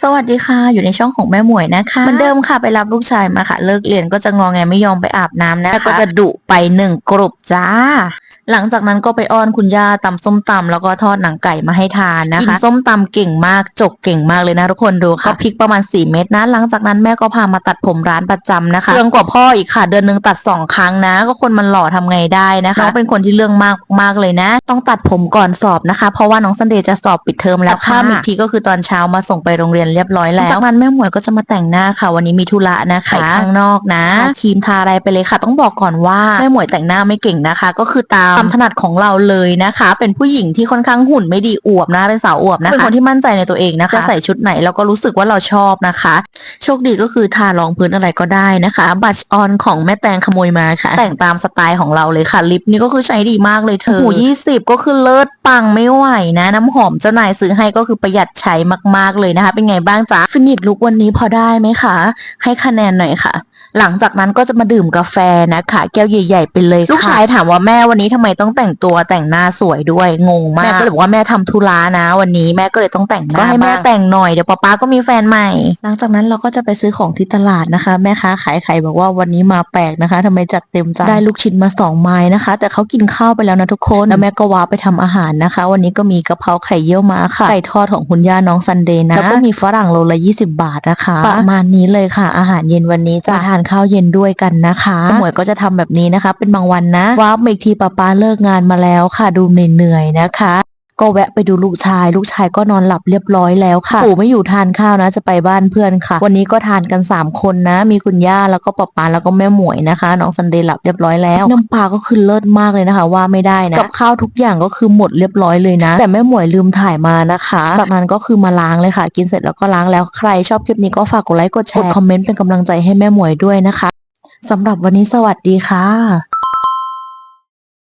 สวัสดีค่ะ อยู่ในช่องของแม่หมวยนะคะเหมือนเดิมค่ะไปรับลูกชายมาค่ะ เลิกเรียนก็จะงอแงไม่ยอมไปอาบน้ำนะคะก็จะดุไปหนึ่งกรุบจ้า หลังจากนั้นก็ไปอ้อนคุณย่าตำส้มตำแล้วก็ทอดหนังไก่มาให้ทานนะคะกินส้มตำเก่งมากจกเก่งมากเลยนะทุกคนดูค่ะก็พริกประมาณ 4 เม็ดนะหลังจากนั้นแม่ก็พามาตัดผมร้านประจำนะคะเรื่องกว่าพ่ออีกค่ะเดือนหนึงตัดสองครั้งนะ ก็คนมันหล่อทำไงได้นะคะน้องเป็นคนที่เรื่องมากมากเลยนะ ต้องตัดผมก่อนสอบนะคะ เพราะว่าน้องซันเดย์จะสอบปิดเทอมแล้วค่ะอีกทีก็คือตอนเช้ามาส่งไปโรงเรียนเรียบร้อยแล้วจากนั้นแม่หมวยก็จะมาแต่งหน้าค่ะ วันนี้มีธุระนะคะไปข้างนอกนะทาครีมทาอะไรไปเลยค่ะ ต้องบอกก่อนว่าแม่หมวยแต่งหน้าไม่เก่งนะคะ ก็คือตามความถนัดของเราเลยนะคะ เป็นผู้หญิงที่ค่อนข้างหุ่นไม่ดีอวบนะเป็นสาวอวบนะคะเป็นคนที่มั่นใจในตัวเองนะคะจะใส่ชุดไหนแล้วก็รู้สึกว่าเราชอบนะคะ โชคดีก็คือทารองพื้นอะไรก็ได้นะคะ บัชออนของแม่แตงขโมยมาค่ะ แต่งตามสไตล์ของเราเลยค่ะ ลิปนี่ก็คือใช้ดีมากเลยเธอหูยี่สิบก็คือเลิศปังไม่ไหวนะ น้ำหอมเจ้านายซื้อให้ก็คือประหยัดใช้มากๆเลยนะคะ เป็นไงบ้างจ๊ะฟินิชลุกวันนี้พอได้ไหมคะ ให้คะแนนหน่อยค่ะ หลังจากนั้นก็จะมาดื่มกาแฟนะคะแก้วใหญ่ๆไปเลยค่ะลูกชายถามว่าแม่วันนี้ทำไมต้องแต่งตัวแต่งหน้าสวยด้วยงงมากแม่ก็เลยบอกว่าแม่ทำธุระนะ วันนี้แม่ก็เลยต้องแต่งหน้าก็ให้แม่แต่งหน่อยเดี๋ยวป๊าป๊าก็มีแฟนใหม่ หลังจากนั้นเราก็จะไปซื้อของที่ตลาดนะคะ แม่ค้าขายไข่บอกว่าวันนี้มาแปลกนะคะทำไมจัดเต็มจังได้ลูกชิ้นมาสองไม้นะคะ แต่เขากินข้าวไปแล้วนะทุกคนแล้วแม่ก็ว้าไปทำอาหารนะคะ วันนี้ก็มีกะเพราไข่เยี่ยวม้าค่ะไก่ทอดของคุณย่าน้องซันเดย์นะแล้วก็มีฝรั่งโลละ20บาทนะคะ ประมาณนี้เลยค่ะ อาหารเย็นวันนี้จะทานข้าวเย็นด้วยกันนะคะหมวยก็จะทำแบบนี้นะคะ เป็นบางวันนะว้ามาอีกทีป้าป้าเลิกงานมาแล้วค่ะดูเหนื่อยๆนะคะ ก็แวะไปดูลูกชาย ลูกชายก็นอนหลับเรียบร้อยแล้วค่ะปู่ไม่อยู่ทานข้าวนะ จะไปบ้านเพื่อนค่ะ วันนี้ก็ทานกัน 3 คนนะ มีคุณย่าแล้วก็ป๊าป๊าแล้วก็แม่หมวยนะคะ น้องซันเดย์หลับเรียบร้อยแล้วน้ำปลาก็คือเลิศมากเลยนะคะ ว่าไม่ได้นะกับข้าวทุกอย่างก็คือหมดเรียบร้อยเลยนะ แต่แม่หมวยลืมถ่ายมานะคะจากนั้นก็คือมาล้างเลยค่ะ กินเสร็จแล้วก็ล้างแล้วใครชอบคลิปนี้ก็ฝากกดไลค์กดแชร์กดคอมเมนต์เป็นกำลังใจให้แม่หมวยด้วยนะคะสำหรับวันนี้สวัสดีค่ะ